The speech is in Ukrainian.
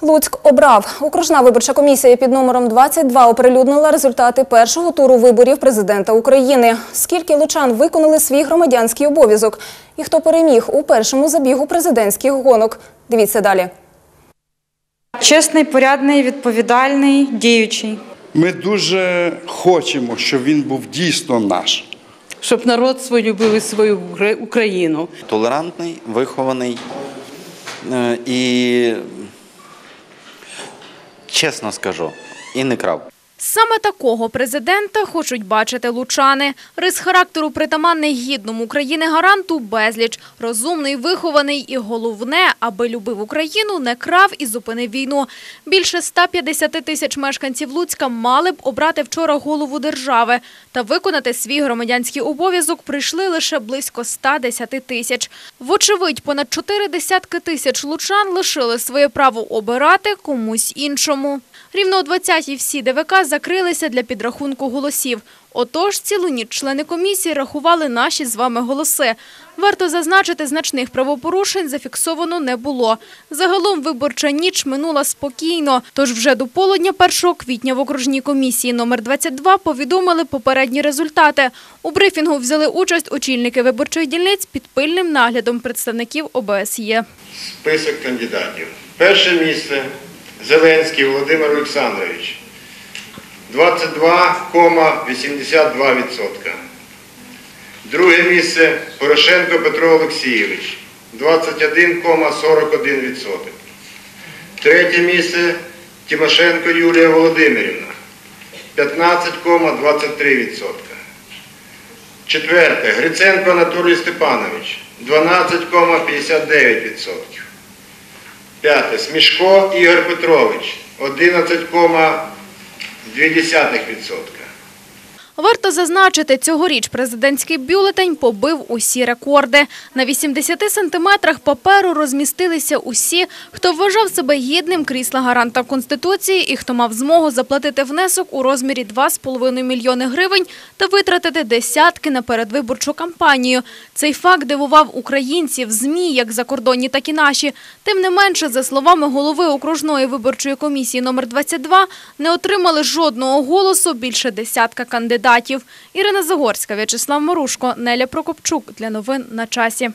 Луцьк обрав. Окружна виборча комісія під номером 22 оприлюднила результати першого туру виборів президента України. Скільки лучан виконали свій громадянський обов'язок? І хто переміг у першому забігу президентських гонок? Дивіться далі. Чесний, порядний, відповідальний, діючий. Ми дуже хочемо, щоб він був дійсно наш. щоб народ свій любив і свою Україну. толерантний, вихований е, і, чесно скажу, і не крав. Саме такого президента хочуть бачити лучани. Рис характеру притаманний гідному України гаранту безліч. Розумний, вихований і головне, аби любив Україну, не крав і зупинив війну. Більше 150 тисяч мешканців Луцька мали б обрати вчора голову держави. Та виконати свій громадянський обов'язок прийшли лише близько 110 тисяч. Вочевидь, понад чотири десятки тисяч лучан лишили своє право обирати комусь іншому. Рівно о 20-й всі ДВК закрилися для підрахунку голосів. Отож, цілу ніч члени комісії рахували наші з вами голоси. Варто зазначити, значних правопорушень зафіксовано не було. Загалом виборча ніч минула спокійно, тож вже до полудня 1 квітня в окружній комісії номер 22 повідомили попередні результати. У брифінгу взяли участь очільники виборчих дільниць під пильним наглядом представників ОБСЄ. Список кандидатів. Перше місце Зеленський Володимир Олександрович 22,82%. Друге місце Порошенко Петро Олексійович 21,41%. Третє місце Тимошенко Юлія Володимирівна 15,23%. Четверте Гриценко Анатолій Степанович 12,59%. П'яте. Смішко Ігор Петрович 11,2%. Варто зазначити, цьогоріч президентський бюлетень побив усі рекорди. На 80 сантиметрах паперу розмістилися усі, хто вважав себе гідним крісла гаранта Конституції і хто мав змогу заплатити внесок у розмірі 2,5 мільйони гривень та витратити десятки на передвиборчу кампанію. Цей факт дивував українців, ЗМІ, як закордонні, так і наші. Тим не менше, за словами голови окружної виборчої комісії номер 22, не отримали жодного голосу більше десятка кандидатів. Ірина Загорська, В'ячеслав Марушко, Неля Прокопчук. Для новин на часі.